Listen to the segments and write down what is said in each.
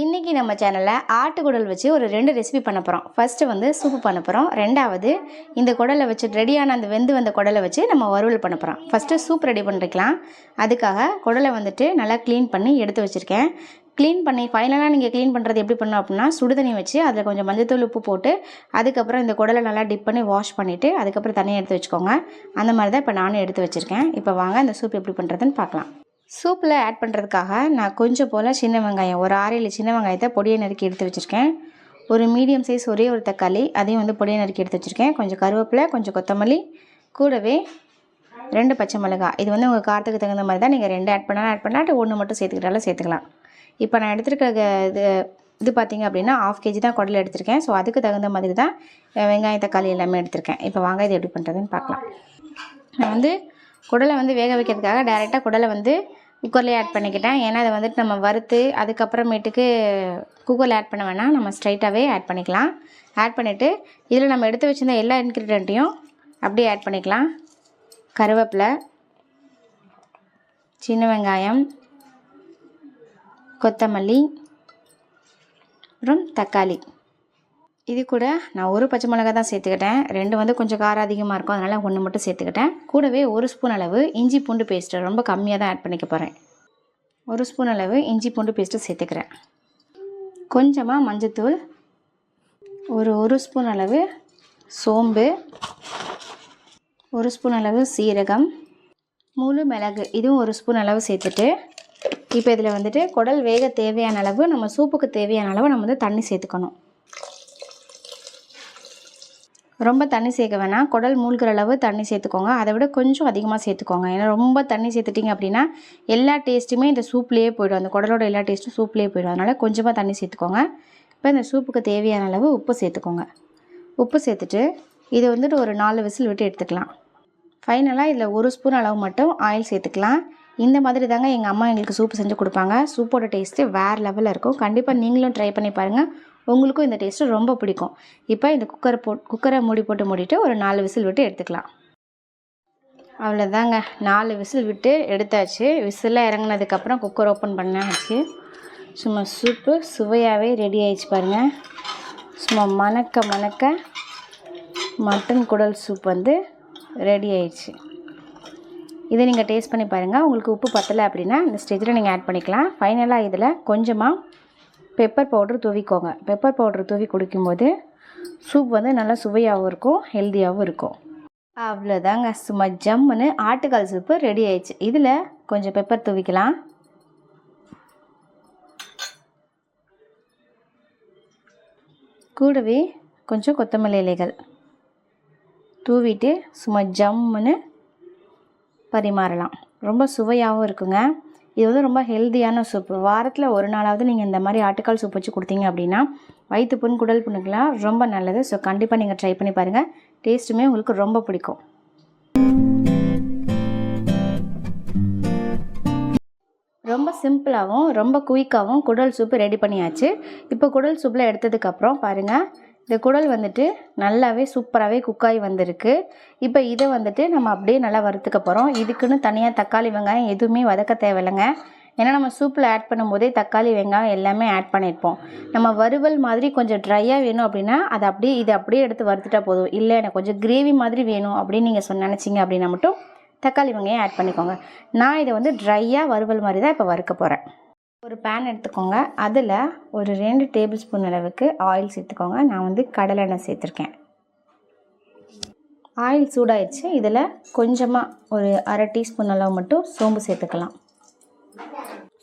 இன்றைக்கி நம்ம சேனலில் ஆட்டுக்குடல் வச்சு ஒரு ரெண்டு ரெசிபி பண்ண போகிறோம் ஃபஸ்ட்டு வந்து சூப்பு பண்ண போகிறோம் ரெண்டாவது இந்த குடலை வச்சு ரெடியான அந்த வெந்து வந்த குடலை வச்சு நம்ம வறுவல் பண்ண போகிறோம் ஃபஸ்ட்டு சூப் ரெடி பண்ணிருக்கலாம். அதுக்காக குடலை வந்துட்டு நல்லா க்ளீன் பண்ணி எடுத்து வச்சுருக்கேன். க்ளீன் பண்ணி ஃபைனலாக நீங்கள் க்ளீன் பண்ணுறது எப்படி பண்ணோம் அப்படின்னா சுடுதண்ணி வச்சு அதில் கொஞ்சம் மஞ்சத்தூள் உப்பு போட்டு அதுக்கப்புறம் இந்த குடலை நல்லா டிப் பண்ணி வாஷ் பண்ணிவிட்டு அதுக்கப்புறம் தனியாக எடுத்து வச்சுக்கோங்க. அந்த மாதிரி தான் இப்போ நானும் எடுத்து வச்சுருக்கேன். இப்போ வாங்க இந்த சூப் எப்படி பண்ணுறதுன்னு பார்க்கலாம். சூப்பில் ஆட் பண்ணுறதுக்காக நான் கொஞ்சம் போல் சின்ன வெங்காயம் ஒரு ஆறு ஏழு சின்ன வெங்காயத்தை பொடியை நறுக்கி எடுத்து வச்சுருக்கேன். ஒரு மீடியம் சைஸ் ஒரே ஒரு தக்காளி அதையும் வந்து பொடியை நறுக்கி எடுத்து வச்சுருக்கேன். கொஞ்சம் கருவேப்பிலை கொஞ்சம் கொத்தமல்லி கூடவே ரெண்டு பச்சை மிளகாய். இது வந்து உங்கள் காரத்துக்கு தகுந்த மாதிரி தான் நீங்கள் ரெண்டு ஆட் பண்ணாலும் ஆட் பண்ணாட்டு ஒன்று மட்டும் சேர்த்துக்கிட்டாலும் சேர்த்துக்கலாம். இப்போ நான் எடுத்துருக்க இது இது பார்த்திங்க அப்படின்னா ஆஃப் கேஜி தான் குடல் எடுத்திருக்கேன். ஸோ அதுக்கு தகுந்த மாதிரி தான் வெங்காய வெங்காயம் தக்காளி எல்லாமே எடுத்திருக்கேன். இப்போ வாங்க இது எப்படி பண்ணுறதுன்னு பார்க்கலாம். நான் வந்து குடலை வந்து வேக வைக்கிறதுக்காக டேரெக்டாக குடலை வந்து குக்கர்லேயே ஆட் பண்ணிக்கிட்டேன். ஏன்னா அதை வந்துட்டு நம்ம வறுத்து அதுக்கப்புறமேட்டுக்கு குக்கரில் ஆட் பண்ண வேணாம். நம்ம ஸ்ட்ரைட்டாகவே ஆட் பண்ணிக்கலாம். ஆட் பண்ணிவிட்டு இதில் நம்ம எடுத்து வச்சுருந்த எல்லா இன்க்ரீடியண்ட்டையும் அப்படியே ஆட் பண்ணிக்கலாம். கருவேப்பிலை சின்ன வெங்காயம் கொத்தமல்லி அப்புறம் தக்காளி. இது கூட நான் ஒரு பச்சை மிளகா தான் சேர்த்துக்கிட்டேன். ரெண்டு வந்து கொஞ்சம் காரம் அதிகமாக இருக்கும். அதனால் ஒன்று மட்டும் சேர்த்துக்கிட்டேன். கூடவே ஒரு ஸ்பூன் அளவு இஞ்சி பூண்டு பேஸ்ட்டு ரொம்ப கம்மியாக தான் ஆட் பண்ணிக்க போகிறேன் ஒரு ஸ்பூன் அளவு இஞ்சி பூண்டு பேஸ்ட்டு சேர்த்துக்கிறேன். கொஞ்சமாக மஞ்சத்தூள் ஒரு ஒரு ஸ்பூன் அளவு சோம்பு ஒரு ஸ்பூன் அளவு சீரகம் முழு மிளகு இதுவும் ஒரு ஸ்பூன் அளவு சேர்த்துட்டு இப்போ இதில் வந்துட்டு குடல் வேக தேவையான அளவு நம்ம சூப்புக்கு தேவையான அளவு நம்ம வந்து தண்ணி சேர்த்துக்கணும். ரொம்ப தண்ணி சேர்க்க வேணாம். குடல் மூழ்கிற அளவு தண்ணி சேர்த்துக்கோங்க. அதை விட கொஞ்சம் அதிகமாக சேர்த்துக்கோங்க. ஏன்னா ரொம்ப தண்ணி சேர்த்துட்டிங்க அப்படின்னா எல்லா டேஸ்ட்டுமே இந்த சூப்லேயே போயிடும். அந்த குடலோட எல்லா டேஸ்ட்டும் சூப்லேயே போயிடும். அதனால் கொஞ்சமாக தண்ணி சேர்த்துக்கோங்க. இப்போ இந்த சூப்புக்கு தேவையான அளவு உப்பு சேர்த்துக்கோங்க. உப்பு சேர்த்துட்டு இதை வந்துட்டு ஒரு நாலு விசில் விட்டு எடுத்துக்கலாம். ஃபைனலாக இதில் ஒரு ஸ்பூன் அளவு மட்டும் ஆயில் சேர்த்துக்கலாம். இந்த மாதிரி தாங்க எங்கள் அம்மா எங்களுக்கு சூப்பு செஞ்சு கொடுப்பாங்க. சூப்போட டேஸ்ட்டு வேறு லெவலில் இருக்கும். கண்டிப்பாக நீங்களும் ட்ரை பண்ணி பாருங்கள் உங்களுக்கும் இந்த டேஸ்ட்டு ரொம்ப பிடிக்கும். இப்போ இந்த குக்கரை போ குக்கரை மூடி போட்டு மூடிட்டு ஒரு நாலு விசில் விட்டு எடுத்துக்கலாம். அவ்வளோதாங்க நாலு விசில் விட்டு எடுத்தாச்சு. விசிலாக இறங்குனதுக்கப்புறம் குக்கர் ஓப்பன் பண்ணாச்சு. சும்மா சூப்பு சுவையாகவே ரெடி ஆயிடுச்சு பாருங்கள் சும்மா மணக்க மணக்க மட்டன் குடல் சூப் வந்து ரெடி ஆயிடுச்சு. இதை நீங்கள் டேஸ்ட் பண்ணி பாருங்கள் உங்களுக்கு உப்பு பத்தலை அப்படின்னா இந்த ஸ்டேஜில் நீங்கள் ஆட் பண்ணிக்கலாம். ஃபைனலாக இதில் கொஞ்சமாக பெப்பர் பவுடர் தூவிக்கோங்க. பெப்பர் பவுடர் தூவி குடிக்கும்போது சூப் வந்து நல்லா சுவையாகவும் இருக்கும் ஹெல்த்தியாகவும் இருக்கும். அவ்வளோதாங்க சும்மா ஜம்முன்னு ஆட்டுக்கால் சூப்பு ரெடி ஆயிடுச்சு. இதில் கொஞ்சம் பெப்பர் தூவிக்கலாம். கூடவே கொஞ்சம் கொத்தமல்லி இலைகள். தூவிட்டு சும்மா ஜம்முன்னு பரிமாறலாம். ரொம்ப சுவையாகவும் இருக்குங்க. இது வந்து ரொம்ப ஹெல்த்தியான சூப்பு வாரத்தில் ஒரு நாளாவது நீங்கள் இந்த மாதிரி ஆட்டுக்கால் சூப் வச்சு கொடுத்தீங்க அப்படின்னா வயிற்று புண் குடல் புண்ணுக்கெலாம் ரொம்ப நல்லது. ஸோ கண்டிப்பாக நீங்கள் ட்ரை பண்ணி பாருங்கள் டேஸ்ட்டுமே உங்களுக்கு ரொம்ப பிடிக்கும். ரொம்ப சிம்பிளாகவும் ரொம்ப குயிக்காகவும் குடல் சூப்பு ரெடி பண்ணியாச்சு. இப்போ குடல் சூப்பில் எடுத்ததுக்கப்புறம் பாருங்கள் இந்த குடல் வந்துட்டு நல்லாவே சூப்பராகவே குக்காகி வந்திருக்கு. இப்போ இதை வந்துட்டு நம்ம அப்படியே நல்லா வறுத்துக்க போகிறோம் இதுக்குன்னு தனியாக தக்காளி வெங்காயம் எதுவுமே வதக்க தேவையில்லைங்க. ஏன்னா நம்ம சூப்பில் ஆட் பண்ணும்போதே தக்காளி வெங்காயம் எல்லாமே ஆட் பண்ணியிருப்போம். நம்ம வறுவல் மாதிரி கொஞ்சம் ட்ரையாக வேணும் அப்படின்னா அதை அப்படியே இதை அப்படியே எடுத்து வறுத்துட்டா போதும். இல்லை எனக்கு கொஞ்சம் கிரேவி மாதிரி வேணும் அப்படின்னு நீங்கள் சொன்ன நினச்சிங்க அப்படின்னா மட்டும் தக்காளி வெங்காயம் ஆட் பண்ணிக்கோங்க. நான் இதை வந்து ட்ரையாக வறுவல் மாதிரி தான் இப்போ வறுக்க போகிறேன் ஒரு பேன் எடுத்துக்கோங்க. அதில் ஒரு ரெண்டு டேபிள் ஸ்பூன் அளவுக்கு ஆயில் சேர்த்துக்கோங்க. நான் வந்து கடலெண்ணெய் சேர்த்துருக்கேன். ஆயில் சூடாயிடுச்சு. இதில் கொஞ்சமாக ஒரு அரை டீஸ்பூன் அளவு மட்டும் சோம்பு சேர்த்துக்கலாம்.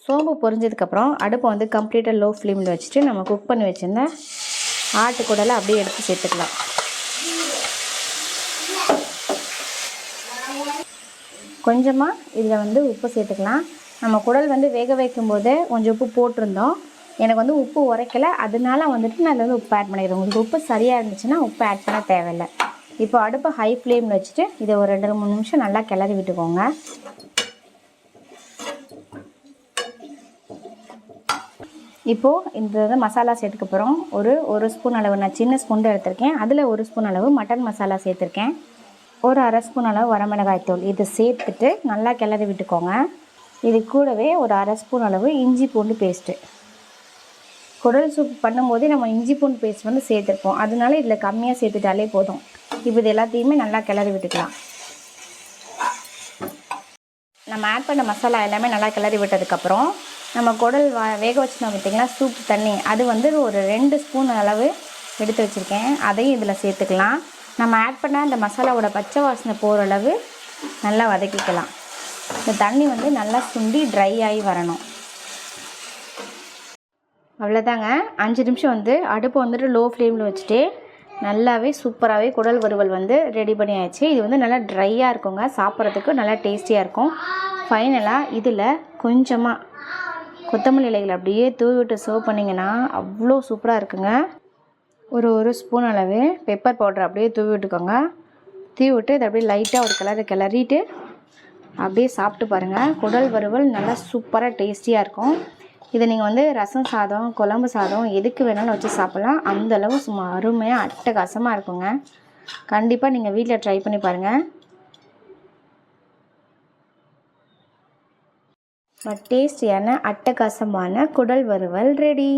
சோம்பு பொரிஞ்சதுக்கப்புறம் அடுப்பை வந்து கம்ப்ளீட்டாக லோ ஃப்ளேமில் வச்சுட்டு நம்ம குக் பண்ணி வச்சுருந்த ஆட்டுக்குடலை அப்படியே எடுத்து சேர்த்துக்கலாம். கொஞ்சமாக இதில் வந்து உப்பு சேர்த்துக்கலாம். நம்ம குடல் வந்து வேக வைக்கும் போதே கொஞ்சம் உப்பு போட்டிருந்தோம். எனக்கு வந்து உப்பு உரைக்கல. அதனால வந்துட்டு நான் அதில் வந்து உப்பு ஆட் பண்ணிடுறேன் உங்களுக்கு உப்பு சரியாக இருந்துச்சுன்னா உப்பு ஆட் பண்ண தேவையில்லை. இப்போ அடுப்பை ஹை ஃப்ளேமில் வச்சுட்டு இதை ஒரு ரெண்டு மூணு நிமிஷம் நல்லா கிளறி விட்டுக்கோங்க. இப்போது இந்த இது மசாலா சேர்த்துக்க போகிறோம் ஒரு ஒரு ஸ்பூன் அளவு நான் சின்ன ஸ்பூன் தான் எடுத்திருக்கேன். அதில் ஒரு ஸ்பூன் அளவு மட்டன் மசாலா சேர்த்துருக்கேன். ஒரு அரை ஸ்பூன் அளவு வரமிளகாய் தூள். இது சேர்த்துட்டு நல்லா கிளறி விட்டுக்கோங்க. இது கூடவே ஒரு அரை ஸ்பூன் அளவு இஞ்சி பூண்டு பேஸ்ட்டு குடல் சூப் பண்ணும்போதே நம்ம இஞ்சி பூண்டு பேஸ்ட் வந்து சேர்த்துருப்போம். அதனால இதில் கம்மியாக சேர்த்துட்டாலே போதும். இப்போ இது எல்லாத்தையுமே நல்லா கிளறி விட்டுக்கலாம். நம்ம ஆட் பண்ண மசாலா எல்லாமே நல்லா கிளறி விட்டதுக்கப்புறம் நம்ம குடல் வா வேக வச்சுருந்தோம் பார்த்திங்கன்னா சூப் தண்ணி. அது வந்து ஒரு ரெண்டு ஸ்பூன் அளவு எடுத்து வச்சுருக்கேன். அதையும் இதில் சேர்த்துக்கலாம். நம்ம ஆட் பண்ண அந்த மசாலாவோட பச்சை வாசனை போகிற அளவு நல்லா வதக்கிக்கலாம். இந்த தண்ணி வந்து நல்லா சுண்டி ட்ரை ஆகி வரணும். அவ்வளோதாங்க அஞ்சு நிமிஷம் வந்து அடுப்பை வந்துட்டு லோ ஃப்ளேமில் வச்சுட்டு நல்லாவே சூப்பராகவே குடல் வறுவல் வந்து ரெடி பண்ணி ஆயிடுச்சு இது வந்து நல்லா ட்ரையாக இருக்குங்க. சாப்பிட்றதுக்கு நல்லா டேஸ்டியாக இருக்கும். ஃபைனலாக இதில் கொஞ்சமாக கொத்தமல்லி இலைகள் அப்படியே தூவி விட்டு சர்வ் பண்ணிங்கன்னா அவ்வளோ சூப்பராக இருக்குங்க. ஒரு ஒரு ஸ்பூன் அளவு பெப்பர் பவுடர் அப்படியே தூவி விட்டுக்கோங்க. தூவி விட்டு இதை அப்படியே லைட்டாக ஒரு கிளறு கிளறிட்டு அப்படியே சாப்பிட்டு பாருங்கள் குடல் வறுவல் நல்லா சூப்பராக டேஸ்டியாக இருக்கும். இதை நீங்கள் வந்து ரசம் சாதம் குழம்பு சாதம் எதுக்கு வேணாலும் வச்சு சாப்பிட்லாம். அந்தளவு சும்மா அருமையாக அட்டகாசமாக இருக்குங்க. கண்டிப்பாக நீங்கள் வீட்டில் ட்ரை பண்ணி பாருங்கள் டேஸ்டியான அட்டகாசமான குடல் வறுவல் ரெடி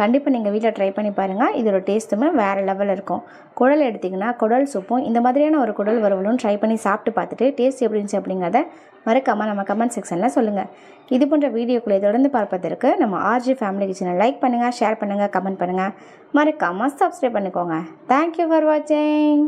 கண்டிப்பாக நீங்கள் வீட்டில் ட்ரை பண்ணி பாருங்கள் இதோட டேஸ்ட்டுமே வேறு லெவலில் இருக்கும். குடல் எடுத்திங்கன்னா குடல் சூப்பும் இந்த மாதிரியான ஒரு குடல் வறுவலும் ட்ரை பண்ணி சாப்பிட்டு பார்த்துட்டு டேஸ்ட் எப்படி இருந்துச்சு அப்படிங்கிறத மறக்காமல் நம்ம கமெண்ட் செக்ஷனில் சொல்லுங்கள் இது போன்ற வீடியோக்களை தொடர்ந்து பார்ப்பதற்கு நம்ம ஆர்ஜி ஃபேமிலி கிச்சனை லைக் பண்ணுங்கள் ஷேர் பண்ணுங்கள் கமெண்ட் பண்ணுங்கள் மறக்காமல் சப்ஸ்கிரைப் பண்ணிக்கோங்க. தேங்க்யூ ஃபார் வாட்சிங்